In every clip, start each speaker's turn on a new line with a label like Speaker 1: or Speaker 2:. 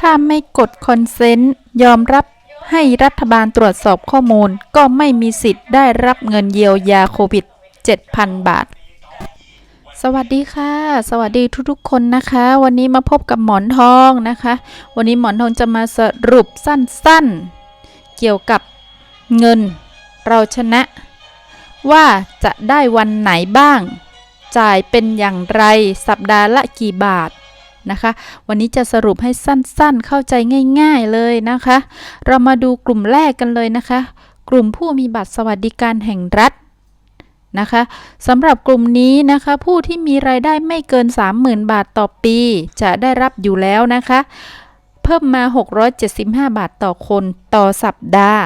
Speaker 1: ถ้าไม่กดคอนเซนต์ยอมรับให้รัฐบาลตรวจสอบข้อมูล ก็ไม่มีสิทธิ์ได้รับเงินเยียวยาโควิด 7,000 บาท สวัสดีค่ะ สวัสดีทุกๆคนนะคะ วันนี้มาพบกับหมอนทองนะคะ วันนี้หมอนทองจะมาสรุปสั้นๆ เกี่ยวกับเงินเราชนะ ว่าจะได้วันไหนบ้าง จ่ายเป็นอย่างไรสัปดาห์ละกี่บาท นะคะ วันนี้จะสรุปให้สั้นๆ เข้าใจง่าย ๆเลยนะคะ เรามาดูกลุ่มแรกกันเลยนะคะ กลุ่มผู้มีบัตรสวัสดิการแห่งรัฐนะคะสำหรับกลุ่มนี้นะคะผู้ที่มีรายได้ไม่เกิน 30,000 บาทต่อปี จะได้รับอยู่แล้วนะคะ เพิ่มมา 675 บาทต่อคนต่อสัปดาห์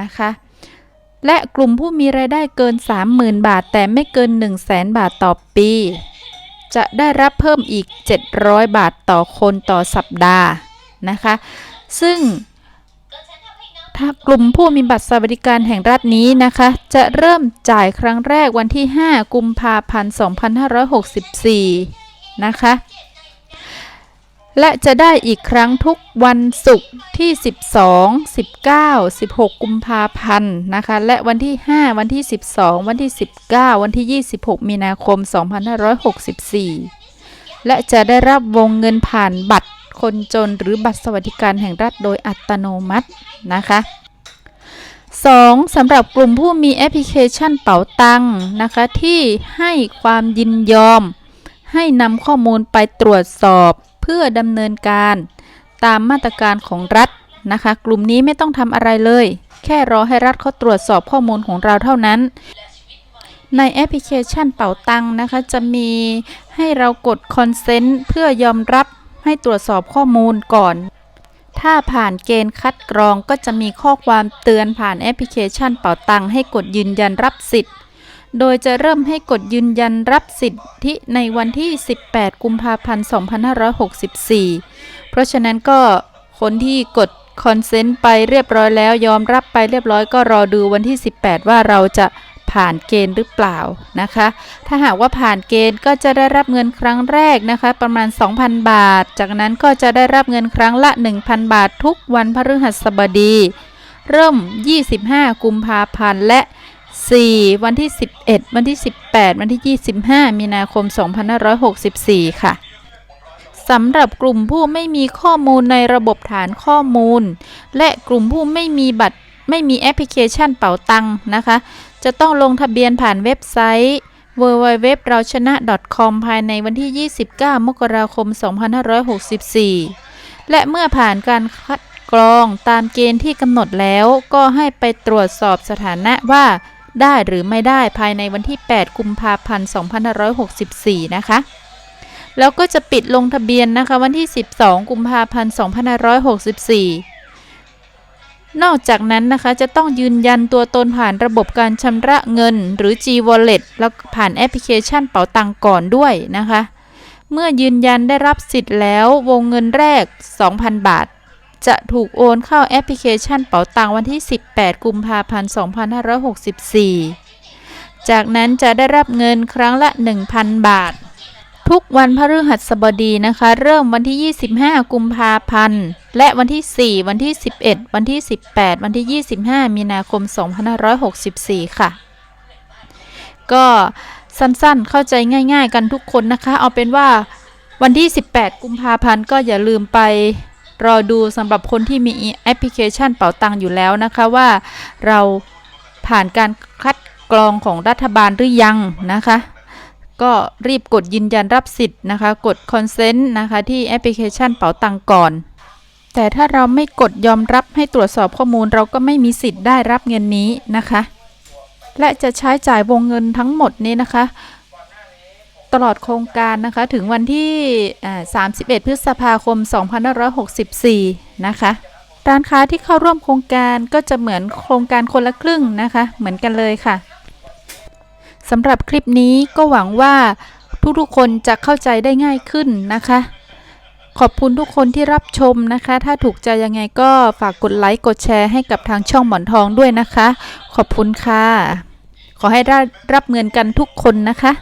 Speaker 1: นะคะและกลุ่มผู้มีรายได้เกิน 30,000 บาท แต่ไม่เกิน 100,000 บาทต่อปี จะได้รับเพิ่มอีก 700 บาทต่อคนต่อสัปดาห์นะคะ ซึ่งถ้ากลุ่มผู้มีบัตรสวัสดิการแห่งรัฐนี้นะคะ จะเริ่มจ่ายครั้งแรกวันที่ 5 กุมภาพันธ์ 2564 นะคะ และจะได้อีกครั้งทุกวันศุกร์ที่ 12 19 16 กุมภาพันธ์นะคะ และวันที่ 5 วันที่ 12 วันที่ 19 วันที่ 26 มีนาคม 2564 และจะได้รับวงเงินผ่านบัตรคนจนหรือบัตรสวัสดิการแห่งรัฐโดยอัตโนมัตินะคะ 2. สำหรับกลุ่มผู้มีแอปพลิเคชันเป๋าตังค์นะคะที่ให้ความยินยอม ให้นำข้อมูลไปตรวจสอบ เพื่อดำเนินการตามมาตรการของรัฐนะคะ กลุ่มนี้ไม่ต้องทำอะไรเลย แค่รอให้รัฐเขาตรวจสอบข้อมูลของเราเท่านั้น ในแอปพลิเคชันเป๋าตังค์นะคะ จะมีให้เรากดคอนเซนต์เพื่อยอมรับให้ตรวจสอบข้อมูลก่อน ถ้าผ่านเกณฑ์คัดกรองก็จะมีข้อความเตือนผ่านแอปพลิเคชันเป๋าตังค์ให้กดยืนยันรับสิทธิ์ โดยจะเริ่มให้กดยืนยันรับสิทธิในวันที่ 18 กุมภาพันธ์ 2564 เพราะฉะนั้นก็คนที่กดคอนเซนต์ไปเรียบร้อยแล้วยอมรับไปเรียบร้อยก็รอดูวันที่ 18 ว่าเราจะผ่านเกณฑ์หรือเปล่านะคะ ถ้าหากว่าผ่านเกณฑ์ก็จะได้รับเงินครั้งแรกนะคะ ประมาณ 2,000 บาท จากนั้นก็จะได้รับเงินครั้งละ 1,000 บาททุกวันพฤหัสบดี เริ่ม 25 กุมภาพันธ์และ 4 วันที่ 11 วันที่ 18 วันที่ 25 มีนาคม 2564 ค่ะสำหรับกลุ่มผู้ไม่มีข้อมูลในระบบฐานข้อมูล และกลุ่มผู้ไม่มีบัตรไม่มีแอปพลิเคชันเป๋าตังค์นะคะ จะต้องลงทะเบียนผ่านเว็บไซต์ www เราชนะ .com ภายในวันที่ 29 มกราคม 2564 และเมื่อผ่านการคัดกรองตามเกณฑ์ที่กำหนดแล้วก็ให้ไปตรวจสอบสถานะว่า ได้หรือไม่ได้ภายในวันที่ 8 กุมภาพันธ์ 2564 นะคะ แล้วก็จะปิดลงทะเบียนนะคะวันที่ 12 กุมภาพันธ์ 2564 นอกจากนั้นนะคะจะต้องยืนยันตัวตนผ่านระบบการชำระเงินหรือ G Wallet แล้วผ่านแอปพลิเคชันเป๋าตังก่อนด้วยนะคะ เมื่อยืนยันได้รับสิทธิ์แล้ววงเงินแรก 2,000 บาท จะถูกโอนเข้าแอปพลิเคชันเป๋าตังวันที่ 18 กุมภาพันธ์ 2564 จากนั้นจะได้รับเงินครั้งละ 1,000 บาท ทุกวันพฤหัสบดีนะคะ เริ่มวันที่ 25 กุมภาพันธ์ และวันที่ 4 วันที่ 11 วันที่ 18 วันที่ 25 มีนาคม 2564 ค่ะ ก็สั้นๆ เข้าใจง่าย ๆ กันทุกคนนะคะ เอาเป็นว่าวันที่ 18 กุมภาพันธ์ก็อย่าลืมไป รอดูสำหรับคนที่มีแอปพลิเคชันเป๋าตังอยู่แล้วนะคะว่าเราผ่านการคัดกรองของรัฐบาลหรือยังนะคะ ก็รีบกดยืนยันรับสิทธิ์นะคะ กดคอนเซนต์นะคะที่แอปพลิเคชันเป๋าตังก่อนแต่ถ้าเราไม่กดยอมรับให้ตรวจสอบข้อมูลเราก็ไม่มีสิทธิ์ได้รับเงินนี้นะคะ และจะใช้จ่ายวงเงินทั้งหมดนี้นะคะ ตลอดโครงการนะคะถึงวันที่ 31 พฤษภาคม 2564 นะคะร้านค้าที่เข้าร่วมโครงการก็จะเหมือนโครงการคนละครึ่งนะคะ เหมือนกันเลยค่ะสำหรับคลิปนี้ก็หวังว่าทุกๆคนจะเข้าใจได้ง่ายขึ้นนะคะ ขอบคุณทุกคนที่รับชมนะคะ ถ้าถูกใจยังไงก็ฝากกดไลค์กดแชร์ให้กับทางช่องหมอนทองด้วยนะคะ ขอบคุณค่ะ ขอให้ได้รับเงินกันทุกคนนะคะ